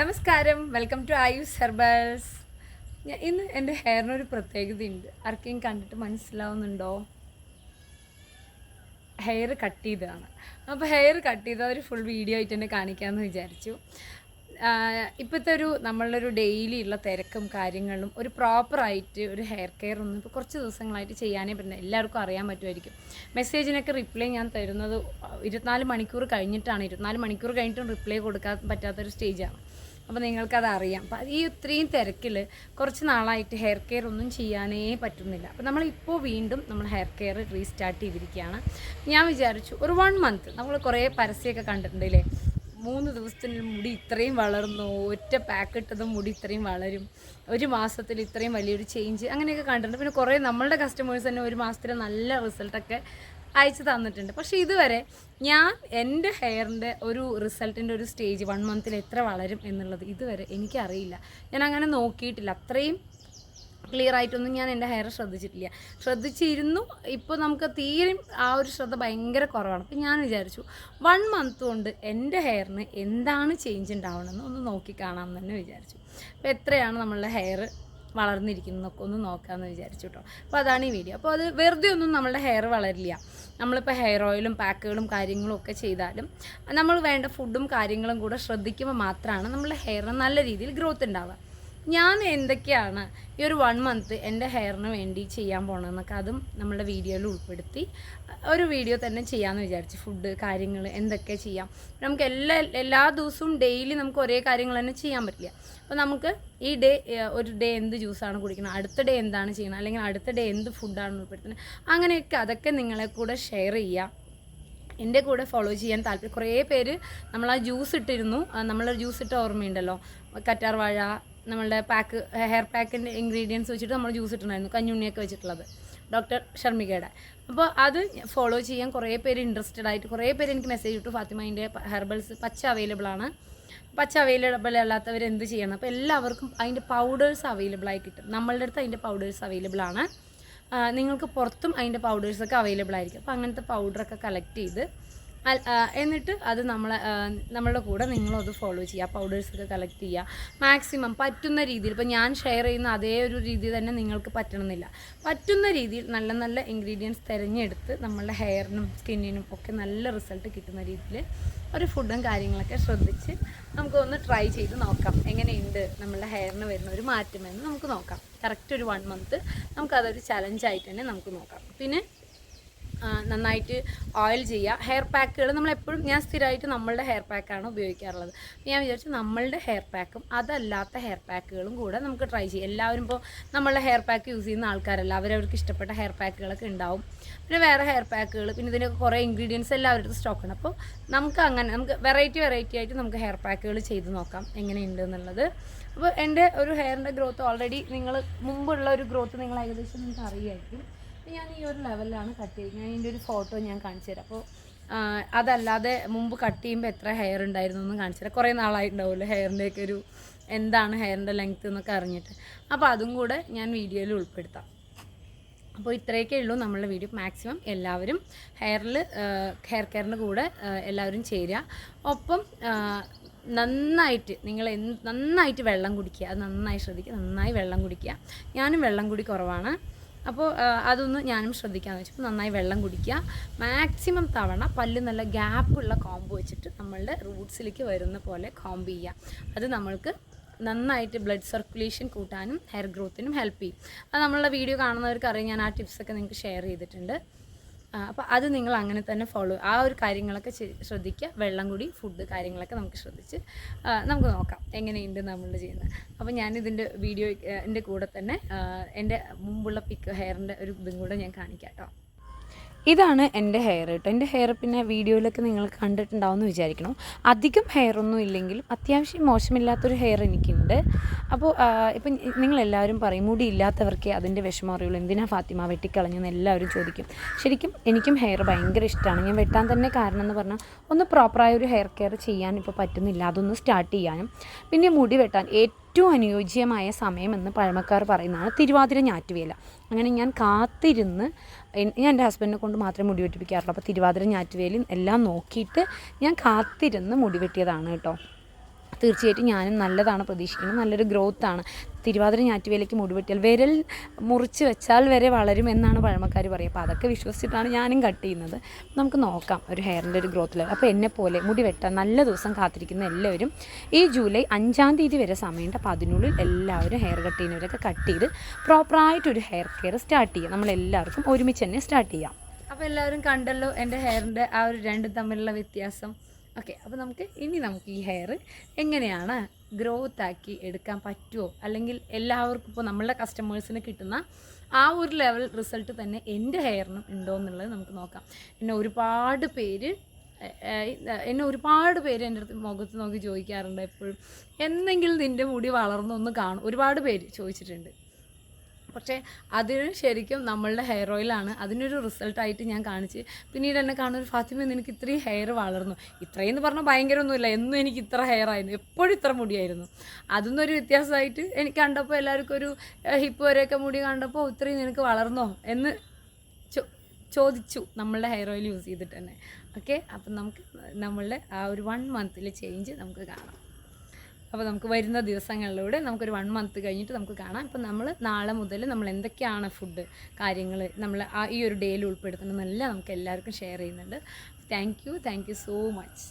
നമസ്കാരം. Welcome to ആയുസ് herbals ഞാൻ ഇന്ന് എന്റെ ഹെയറിനൊരു പ്രത്യേകതയുണ്ട്. ആർക്കെയും കണ്ടിട്ട് മനസ്സിലാവുന്നുണ്ടോ? ഹെയർ കട്ട് ചെയ്തതാണ്. അപ്പോൾ ഹെയർ കട്ട് ചെയ്ത ഒരു ഫുൾ വീഡിയോ ആയിട്ട് തന്നെ കാണിക്കാമെന്ന് വിചാരിച്ചു. ഇപ്പോഴത്തെ ഒരു നമ്മളുടെ ഒരു ഡെയിലി ഉള്ള തിരക്കും കാര്യങ്ങളും ഒരു പ്രോപ്പറായിട്ട് ഒരു ഹെയർ കെയർ ഒന്നും ഇപ്പോൾ കുറച്ച് ദിവസങ്ങളായിട്ട് ചെയ്യാനേ പറ്റുന്ന എല്ലാവർക്കും അറിയാൻ പറ്റുമായിരിക്കും. മെസ്സേജിനൊക്കെ റിപ്ലൈ ഞാൻ തരുന്നത് ഇരുപത്തിനാല് മണിക്കൂർ കഴിഞ്ഞിട്ടാണ്. ഇരുപത്തിനാല് മണിക്കൂർ കഴിഞ്ഞിട്ടും റിപ്ലൈ കൊടുക്കാൻ പറ്റാത്തൊരു സ്റ്റേജാണ് അപ്പോൾ നിങ്ങൾക്കത് അറിയാം അപ്പം ഈ ഇത്രയും തിരക്കിൽ കുറച്ച് നാളായിട്ട് ഹെയർ കെയർ ഒന്നും ചെയ്യാനേ പറ്റുന്നില്ല. അപ്പോൾ നമ്മളിപ്പോൾ വീണ്ടും നമ്മൾ ഹെയർ കെയർ റീസ്റ്റാർട്ട് ചെയ്തിരിക്കുകയാണ്. ഞാൻ വിചാരിച്ചു ഒരു വൺ മന്ത് നമ്മൾ കുറേ പരസ്യമൊക്കെ കണ്ടിട്ടുണ്ടല്ലേ? മൂന്ന് ദിവസത്തിനുള്ളിൽ മുടി ഇത്രയും വളർന്നു ഒറ്റ പാക്ക് ഇട്ടതും മുടി ഇത്രയും വളരും ഒരു മാസത്തിൽ ഇത്രയും വലിയൊരു ചേഞ്ച് അങ്ങനെയൊക്കെ കണ്ടിട്ടുണ്ട്. പിന്നെ കുറേ നമ്മളുടെ കസ്റ്റമേഴ്സ് തന്നെ ഒരു മാസത്തിൽ നല്ല റിസൾട്ടൊക്കെ അയച്ചു തന്നിട്ടുണ്ട്. പക്ഷെ ഇതുവരെ ഞാൻ എന്റെ ഹെയറിന്റെ ഒരു റിസൾട്ടിന്റെ ഒരു സ്റ്റേജ് വൺ മന്തിൽ എത്ര വളരും എന്നുള്ളത് ഇതുവരെ എനിക്കറിയില്ല. ഞാൻ അങ്ങനെ നോക്കിയിട്ടില്ല. അത്രയും ക്ലിയർ ആയിട്ടൊന്നും ഞാൻ എന്റെ ഹെയർ ശ്രദ്ധിച്ചിട്ടില്ല. ശ്രദ്ധിച്ചിരുന്നു. ഇപ്പോൾ നമുക്ക് തീരെ ആ ഒരു ശ്രദ്ധ ഭയങ്കര കുറവാണ്. അപ്പം ഞാൻ വിചാരിച്ചു വൺ മന്ത് കൊണ്ട് എന്റെ ഹെയറിന് എന്താണ് ചേഞ്ച് ഉണ്ടാവണമെന്ന് ഒന്ന് നോക്കി കാണാമെന്ന് തന്നെ വിചാരിച്ചു. അപ്പോൾ എത്രയാണ് നമ്മളുടെ ഹെയർ വളർന്നിരിക്കുന്നതൊക്കെ ഒന്ന് നോക്കാമെന്ന് വിചാരിച്ചു കേട്ടോ അപ്പോൾ അതാണ് ഈ വീഡിയോ അപ്പോൾ അത് വെറുതെ ഒന്നും നമ്മളുടെ ഹെയർ വളരില്ല. നമ്മളിപ്പോൾ ഹെയർ ഓയിലും പാക്കുകളും കാര്യങ്ങളും ഒക്കെ ചെയ്താലും നമ്മൾ വേണ്ട ഫുഡും കാര്യങ്ങളും കൂടെ ശ്രദ്ധിക്കുമ്പോൾ മാത്രമാണ് നമ്മളുടെ ഹെയറിന് നല്ല രീതിയിൽ ഗ്രോത്ത് ഉണ്ടാവുക ഞാൻ എന്തൊക്കെയാണ് ഈ ഒരു വൺ മന്ത് എന്റെ ഹെയറിന് വേണ്ടി ചെയ്യാൻ പോകണമെന്നൊക്കെ അതും നമ്മളുടെ വീഡിയോയിൽ ഉൾപ്പെടുത്തി. ഒരു വീഡിയോ തന്നെ ചെയ്യാമെന്ന് വിചാരിച്ചു. ഫുഡ് കാര്യങ്ങൾ എന്തൊക്കെ ചെയ്യാം. നമുക്ക് എല്ലാ എല്ലാ ദിവസവും ഡെയിലി നമുക്ക് ഒരേ കാര്യങ്ങൾ തന്നെ ചെയ്യാൻ പറ്റില്ല. അപ്പോൾ നമുക്ക് ഈ ഡേ ഒരു ഡേ എന്ത് ജ്യൂസാണ് കുടിക്കുന്നത്? അടുത്ത ഡേ എന്താണ് ചെയ്യുന്നത്? അല്ലെങ്കിൽ അടുത്ത ഡേ എന്ത് ഫുഡാണ് ഉൾപ്പെടുത്തുന്നത്? അങ്ങനെയൊക്കെ അതൊക്കെ നിങ്ങളെ കൂടെ ഷെയർ ചെയ്യാം. എന്റെ കൂടെ ഫോളോ ചെയ്യാൻ താല്പര്യം കുറേ പേര് നമ്മൾ ആ ജ്യൂസ് ഇട്ടിരുന്നു നമ്മൾ ജ്യൂസ് ഇട്ട ഓർമ്മയുണ്ടല്ലോ. കറ്റാർ വാഴ നമ്മളുടെ പാക്ക് ഹെയർ പാക്കിന്റെ ഇൻഗ്രീഡിയൻസ് വെച്ചിട്ട് നമ്മൾ ജ്യൂസ് ഇട്ടുണ്ടായിരുന്നു കഞ്ഞുണ്ണിയൊക്കെ വെച്ചിട്ടുള്ളത്. ഡോക്ടർ ഷർമികയുടെ. അപ്പോൾ അത് ഫോളോ ചെയ്യാൻ കുറേ പേര് ഇൻട്രസ്റ്റഡ് ആയിട്ട് കുറേ പേര് എനിക്ക് മെസ്സേജ് ഇട്ടു. ഫാത്തിമയിന്റെ ഹെർബൽസ് പച്ച അവൈലബിൾ ആണ്. പച്ച അവൈലബിൾ അല്ലാത്തവർ എന്ത് ചെയ്യണം? അപ്പോൾ എല്ലാവർക്കും അതിന്റെ പൗഡേഴ്സ് അവൈലബിൾ ആയി കിട്ടും. നമ്മളുടെ അടുത്ത് അതിന്റെ പൗഡേഴ്സ് അവൈലബിൾ ആണ്. നിങ്ങൾക്ക് പുറത്തും അതിന്റെ പൗഡേഴ്സൊക്കെ അവൈലബിൾ ആയിരിക്കും. അപ്പോൾ അങ്ങനത്തെ പൗഡറൊക്കെ കളക്ട് ചെയ്ത് എന്നിട്ട് അത് നമ്മളെ നമ്മളുടെ കൂടെ നിങ്ങളും അത് ഫോളോ ചെയ്യുക പൗഡേഴ്സൊക്കെ കളക്ട് ചെയ്യുക. മാക്സിമം പറ്റുന്ന രീതിയിൽ ഇപ്പോൾ ഞാൻ ഷെയർ ചെയ്യുന്ന അതേ ഒരു രീതി തന്നെ നിങ്ങൾക്ക് പറ്റണമെന്നില്ല. പറ്റുന്ന രീതിയിൽ നല്ല നല്ല ഇൻഗ്രീഡിയൻസ് തിരഞ്ഞെടുത്ത് നമ്മളുടെ ഹെയറിനും സ്കിന്നിനും ഒക്കെ നല്ല റിസൾട്ട് കിട്ടുന്ന രീതിയിൽ ഒരു ഫുഡും കാര്യങ്ങളൊക്കെ ശ്രദ്ധിച്ച് നമുക്കൊന്ന് ട്രൈ ചെയ്ത് നോക്കാം. എങ്ങനെയുണ്ട് നമ്മളുടെ ഹെയറിന് വരുന്ന ഒരു മാറ്റമെന്ന് നമുക്ക് നോക്കാം. കറക്റ്റ് ഒരു വൺ മന്ത് നമുക്കതൊരു ചലഞ്ചായിട്ട് തന്നെ നമുക്ക് നോക്കാം. പിന്നെ നന്നായിട്ട് ഓയിൽ ചെയ്യുക. ഹെയർ പാക്കുകൾ നമ്മളെപ്പോഴും ഞാൻ സ്ഥിരമായിട്ട് നമ്മളുടെ ഹെയർ പാക്കാണ് ഉപയോഗിക്കാറുള്ളത്. ഞാൻ വിചാരിച്ചു നമ്മളുടെ ഹെയർ പാക്കും അതല്ലാത്ത ഹെയർ പാക്കുകളും കൂടെ നമുക്ക് ട്രൈ ചെയ്യാം. എല്ലാവരും ഇപ്പോൾ നമ്മളുടെ ഹെയർ പാക്ക് യൂസ് ചെയ്യുന്ന ആൾക്കാരല്ല അവരവർക്ക് ഇഷ്ടപ്പെട്ട ഹെയർ പാക്കുകളൊക്കെ ഉണ്ടാവും പിന്നെ വേറെ ഹെയർ പാക്കുകൾ പിന്നെ ഇതിനൊക്കെ കുറേ ഇൻഗ്രീഡിയൻസ് എല്ലാവരുടെ സ്റ്റോക്ക് ഉണ്ട്. അപ്പോൾ നമുക്ക് അങ്ങനെ നമുക്ക് വെറൈറ്റി വെറൈറ്റി ആയിട്ട് നമുക്ക് ഹെയർ പാക്കുകൾ ചെയ്ത് നോക്കാം എങ്ങനെയുണ്ട് എന്നുള്ളത് അപ്പോൾ എന്റെ ഒരു ഹെയറിന്റെ ഗ്രോത്ത് ഓൾറെഡി നിങ്ങൾ മുമ്പുള്ള ഒരു ഗ്രോത്ത് നിങ്ങൾ ഏകദേശം നിങ്ങൾക്ക് അറിയായിരിക്കും. ഞാൻ ഈ ഒരു ലെവലിലാണ് കട്ട് ചെയ്ത്. ഞാൻ ഇതിന്റെ ഒരു ഫോട്ടോ ഞാൻ കാണിച്ചു തരാം. അപ്പോൾ അതല്ലാതെ മുമ്പ് കട്ട് ചെയ്യുമ്പോൾ എത്ര ഹെയർ ഉണ്ടായിരുന്നു എന്ന് കാണിച്ചു തരാം. കുറേ നാളായിട്ടുണ്ടാവുമല്ലോ ഹെയറിന്റെയൊക്കെ ഒരു എന്താണ് ഹെയറിന്റെ ലെങ്ത്ത് എന്നൊക്കെ അറിഞ്ഞിട്ട്. അപ്പോൾ അതും കൂടെ ഞാൻ വീഡിയോയിൽ ഉൾപ്പെടുത്താം. അപ്പോൾ ഇത്രയൊക്കെ ഉള്ളൂ നമ്മളുടെ വീഡിയോ മാക്സിമം എല്ലാവരും ഹെയറിൽ ഹെയർ കെയറിന്റെ കൂടെ എല്ലാവരും ചേരുക. ഒപ്പം നന്നായിട്ട് നിങ്ങൾ നന്നായിട്ട് വെള്ളം കുടിക്കുക. നന്നായി ശ്രദ്ധിക്കുക. നന്നായി വെള്ളം കുടിക്കുക. ഞാനും വെള്ളം കുടി കുറവാണ്. അപ്പോൾ അതൊന്ന് ഞാനും ശ്രദ്ധിക്കാമെന്ന് വെച്ചപ്പോൾ നന്നായി വെള്ളം കുടിക്കുക. മാക്സിമം തവണ പല്ല് നല്ല ഗ്യാപ്പുള്ള കോമ്പ് വെച്ചിട്ട് നമ്മളുടെ റൂട്ട്സിലേക്ക് വരുന്ന പോലെ കോമ്പ് ചെയ്യുക. അത് നമ്മൾക്ക് നന്നായിട്ട് ബ്ലഡ് സർക്കുലേഷൻ കൂട്ടാനും ഹെയർ ഗ്രോത്തിനും ഹെൽപ്പ് ചെയ്യും. അത് നമ്മളുടെ വീഡിയോ കാണുന്നവർക്ക് അറിയാം ഞാൻ ആ ടിപ്സൊക്കെ നിങ്ങൾക്ക് ഷെയർ ചെയ്തിട്ടുണ്ട്. അപ്പോൾ അത് നിങ്ങൾ അങ്ങനെ തന്നെ ഫോളോ ആ ഒരു കാര്യങ്ങളൊക്കെ ശ്രദ്ധിക്കുക. വെള്ളം കൂടി ഫുഡ് കാര്യങ്ങളൊക്കെ നമുക്ക് ശ്രദ്ധിച്ച് നമുക്ക് നോക്കാം എങ്ങനെയുണ്ട് നമ്മൾ ചെയ്യുന്നത്. അപ്പോൾ ഞാൻ ഇതിന്റെ വീഡിയോ എന്റെ കൂടെ തന്നെ എന്റെ മുമ്പുള്ള പിക്ക് ഹെയറിന്റെ ഒരു ഇതും കൂടെ ഞാൻ കാണിക്കാം കേട്ടോ. ഇതാണ് എന്റെ ഹെയർ കേട്ടോ എന്റെ ഹെയർ പിന്നെ വീഡിയോയിലൊക്കെ നിങ്ങൾ കണ്ടിട്ടുണ്ടാവുമെന്ന് വിചാരിക്കണം. അധികം ഹെയർ ഒന്നും ഇല്ലെങ്കിലും അത്യാവശ്യം മോശമില്ലാത്തൊരു ഹെയർ എനിക്കുണ്ട്. അപ്പോൾ ഇപ്പം നിങ്ങളെല്ലാവരും പറയും മുടി ഇല്ലാത്തവർക്ക് അതിന്റെ വിഷമം അറിയുള്ളൂ. എന്തിനാ ഫാത്തിമ വെട്ടിക്കളഞ്ഞെന്ന് എല്ലാവരും ചോദിക്കും. ശരിക്കും എനിക്കും ഹെയർ ഭയങ്കര ഇഷ്ടമാണ്. ഞാൻ വെട്ടാൻ തന്നെ കാരണം എന്ന് പറഞ്ഞാൽ ഒന്ന് പ്രോപ്പറായ ഒരു ഹെയർ കെയർ ചെയ്യാൻ ഇപ്പോൾ പറ്റുന്നില്ല. അതൊന്ന് സ്റ്റാർട്ട് ചെയ്യാനും. പിന്നെ മുടി വെട്ടാൻ ഏറ്റവും അനുയോജ്യമായ സമയമെന്ന് പഴമക്കാർ പറയുന്നതാണ് തിരുവാതിര ഞാറ്റുവേല. അങ്ങനെ ഞാൻ കാത്തിരുന്ന് ഞാൻ എന്റെ ഹസ്ബൻഡിനെ കൊണ്ട് മാത്രമേ മുടി വെട്ടിപ്പിക്കാറുള്ളൂ. അപ്പോൾ തിരുവാതിര ഞാറ്റുവേലയും എല്ലാം നോക്കിയിട്ട് ഞാൻ കാത്തിരുന്ന് മുടി വെട്ടിയതാണ് കേട്ടോ. തീർച്ചയായിട്ടും ഞാനും നല്ലതാണ് പ്രതീക്ഷിക്കുന്നത്. നല്ലൊരു ഗ്രോത്ത് ആണ്. തിരുവാതിര ഞാറ്റുവേലയ്ക്ക് മുടിവെട്ടിയാൽ വിരൽ മുറിച്ച് വെച്ചാൽ വരെ വളരും എന്നാണ് പഴമക്കാർ പറയുക. അപ്പോൾ അതൊക്കെ വിശ്വസിച്ചിട്ടാണ് ഞാനും കട്ട് ചെയ്യുന്നത്. നമുക്ക് നോക്കാം ഒരു ഹെയറിന്റെ ഒരു ഗ്രോത്ത് ലെവൽ അപ്പോൾ എന്നെ പോലെ മുടി വെട്ടാൻ നല്ല ദിവസം കാത്തിരിക്കുന്ന എല്ലാവരും ഈ ജൂലൈ അഞ്ചാം തീയതി വരെ സമയമുണ്ട്. അപ്പോൾ അതിനുള്ളിൽ എല്ലാവരും ഹെയർ കട്ട് ചെയ്യുന്നവരൊക്കെ കട്ട് ചെയ്ത് പ്രോപ്പറായിട്ടൊരു ഹെയർ കെയർ സ്റ്റാർട്ട് ചെയ്യുക നമ്മളെല്ലാവർക്കും ഒരുമിച്ച് തന്നെ സ്റ്റാർട്ട് ചെയ്യാം. അപ്പോൾ എല്ലാവരും കണ്ടല്ലോ എന്റെ ഹെയറിന്റെ ആ ഒരു രണ്ടും തമ്മിലുള്ള വ്യത്യാസം. ഓക്കെ അപ്പോൾ നമുക്ക് ഇനി നമുക്ക് ഈ ഹെയർ എങ്ങനെയാണ് ഗ്രോത്ത് ആക്കി എടുക്കാൻ പറ്റുമോ അല്ലെങ്കിൽ എല്ലാവർക്കും ഇപ്പോൾ നമ്മളുടെ കസ്റ്റമേഴ്സിന് കിട്ടുന്ന ആ ഒരു ലെവൽ റിസൾട്ട് തന്നെ എന്റെ ഹെയറിനും ഉണ്ടോ എന്നുള്ളത് നമുക്ക് നോക്കാം. എന്നെ ഒരുപാട് പേര് എന്നെ ഒരുപാട് പേര് എന്റെ അടുത്ത് മുഖത്ത് നോക്കി ചോദിക്കാറുണ്ട് എപ്പോഴും. എന്തെങ്കിലും നിന്റെ മുടി വളർന്നൊന്ന് കാണും. ഒരുപാട് പേര് ചോദിച്ചിട്ടുണ്ട്. പക്ഷേ അതിന് ശരിക്കും നമ്മളുടെ ഹെയർ ഓയിലാണ് അതിനൊരു റിസൾട്ടായിട്ട് ഞാൻ കാണിച്ച് പിന്നീട് എന്നെ കാണുന്നൊരു ഫാത്തിമ എനിക്ക് ഇത്രയും ഹെയർ വളർന്നു. ഇത്രയും എന്ന് പറഞ്ഞാൽ ഭയങ്കരമൊന്നുമില്ല. എന്നും എനിക്ക് ഇത്ര ഹെയർ ആയിരുന്നു. എപ്പോഴും ഇത്ര മുടിയായിരുന്നു. അതൊന്നും ഒരു വ്യത്യാസമായിട്ട് എനിക്ക് കണ്ടപ്പോൾ എല്ലാവർക്കും ഒരു ഹിപ്പ് വരെയൊക്കെ മുടി കണ്ടപ്പോൾ ഇത്രയും നിനക്ക് വളർന്നോ എന്ന് ചോദിച്ചു നമ്മളുടെ ഹെയർ ഓയിൽ യൂസ് ചെയ്തിട്ട് തന്നെ. ഓക്കെ അപ്പം നമുക്ക് നമ്മളുടെ ആ ഒരു വൺ മന്തിലെ ചേഞ്ച് നമുക്ക് കാണാം. അപ്പോൾ നമുക്ക് വരുന്ന ദിവസങ്ങളിലൂടെ നമുക്കൊരു വൺ മന്ത് കഴിഞ്ഞിട്ട് നമുക്ക് കാണാം. ഇപ്പം നമ്മൾ നാളെ മുതൽ നമ്മൾ എന്തൊക്കെയാണ് ഫുഡ് കാര്യങ്ങൾ നമ്മൾ ആ ഈ ഒരു ഡേയിൽ ഉൾപ്പെടുത്തണമെന്നെല്ലാം നമുക്ക് എല്ലാവർക്കും ഷെയർ ചെയ്യുന്നുണ്ട്. Thank you thank you so much